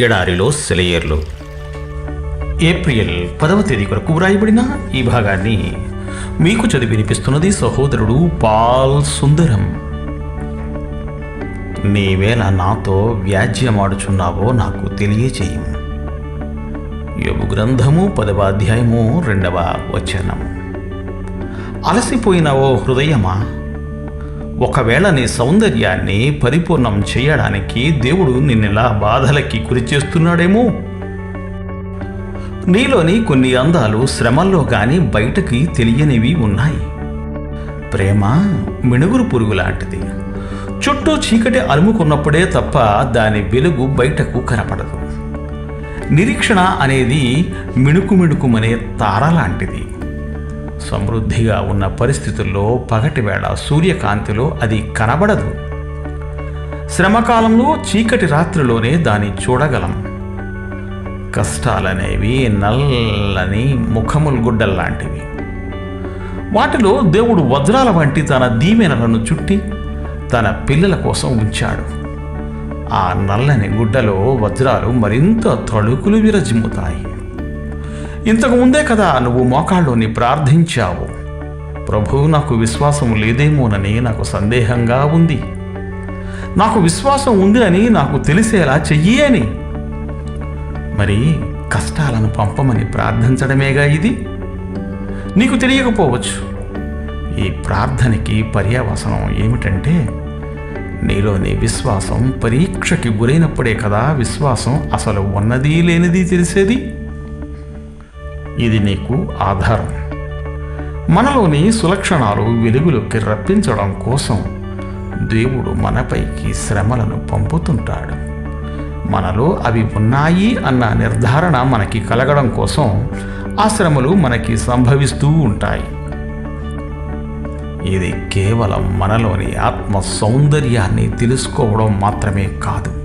ఎడారిలో సెలయేర్లు. ఏప్రిల్ పదవ తేదీ కొరకు వ్రాయబడిన ఈ భాగాన్ని మీకు చదివి వినిపిస్తున్నది సహోదరుడు పాల్ సుందరం. నీవేళ నాతో వ్యాజ్యమాడుచున్నావో నాకు తెలియచేయం. యోగు గ్రంథము పదవ అధ్యాయము రెండవ వచనం. అలసిపోయిన ఓ హృదయమా? ఒకవేళ నీ సౌందర్యాన్ని పరిపూర్ణం చేయడానికి దేవుడు నిన్నెలా బాధలకి గురి చేస్తున్నాడేమో? నీలోని కొన్ని అందాలు శ్రమల్లో గాని బయటకి తెలియనివి ఉన్నాయి. ప్రేమ మిణుగురు పురుగు లాంటిది. చుట్టూ చీకటి అలుముకున్నప్పుడే తప్ప దాని వెలుగు బయటకు కనపడదు. నిరీక్షణ అనేది మిణుకు మిణుకుమనే తార లాంటిది. సమృద్ధిగా ఉన్న పరిస్థితుల్లో పగటివేళ సూర్యకాంతిలో అది కనబడదు. శ్రమకాలంలో చీకటి రాత్రిలోనే దాన్ని చూడగలం. కష్టాలనేవి నల్లని ముఖములు గుడ్డల్లాంటివి. వాటిలో దేవుడు వజ్రాల వంటి తన దీవెనలను చుట్టి తన పిల్లల కోసం ఉంచాడు. ఆ నల్లని గుడ్డలో వజ్రాలు మరింత తళుకులు విరజిమ్ముతాయి. ఇంతకు ముందే కదా నువ్వు మోకాళ్ళుని ప్రార్థించావు. ప్రభు నాకు విశ్వాసం లేదేమోనని నాకు సందేహంగా ఉంది. నాకు విశ్వాసం ఉంది అని నాకు తెలిసేలా చెయ్యి అని. మరి కష్టాలను పంపమని ప్రార్థించడమేగా ఇది? నీకు తెలియకపోవచ్చు. ఈ ప్రార్థనకి పర్యవసనం ఏమిటంటే నీలోని విశ్వాసం పరీక్షకి గురైనప్పుడే కదా విశ్వాసం అసలు ఉన్నది లేనిది తెలిసేది. ఇది నీకు ఆధారం. మనలోని సులక్షణాలు వెలుగులోకి రప్పించడం కోసం దేవుడు మనపైకి శ్రమలను పంపుతుంటాడు. మనలో అవి ఉన్నాయి అన్న నిర్ధారణ మనకి కలగడం కోసం ఆ శ్రమలు మనకి సంభవిస్తూ ఉంటాయి. ఇది కేవలం మనలోని ఆత్మ సౌందర్యాన్ని తెలుసుకోవడం మాత్రమే కాదు.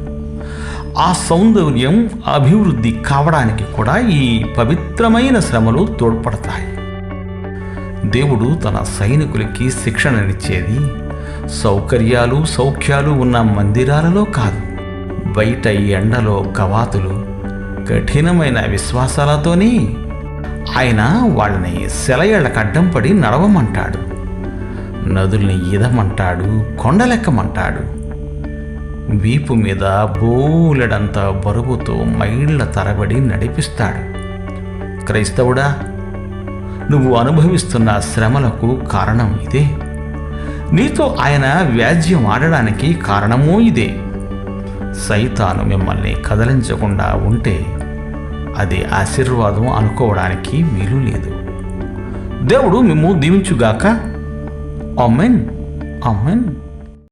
ఆ సౌందర్యం అభివృద్ధి కావడానికి కూడా ఈ పవిత్రమైన శ్రమలు తోడ్పడతాయి. దేవుడు తన సైనికులకి శిక్షణనిచ్చేది సౌకర్యాలు సౌఖ్యాలు ఉన్న మందిరాలలో కాదు. బయట ఎండలో కవాతులు కఠినమైన విశ్వాసాలతోనే ఆయన వాళ్ళని సెలయేళ్ళకు అడ్డం పడి నడవమంటాడు. నదుల్ని ఈదమంటాడు కొండలెక్కమంటాడు. వీపు మీద బోలెడంత బరువుతో మైళ్ళ తరబడి నడిపిస్తాడు. క్రైస్తవుడా నువ్వు అనుభవిస్తున్న శ్రమలకు కారణం ఇదే. నీతో ఆయన వ్యాజ్యం ఆడడానికి కారణమూ ఇదే. సైతాను మిమ్మల్ని కదలించకుండా ఉంటే అది ఆశీర్వాదం అనుకోవడానికి వీలు లేదు. దేవుడు మిమ్ము దీవించుగాక. Amen amen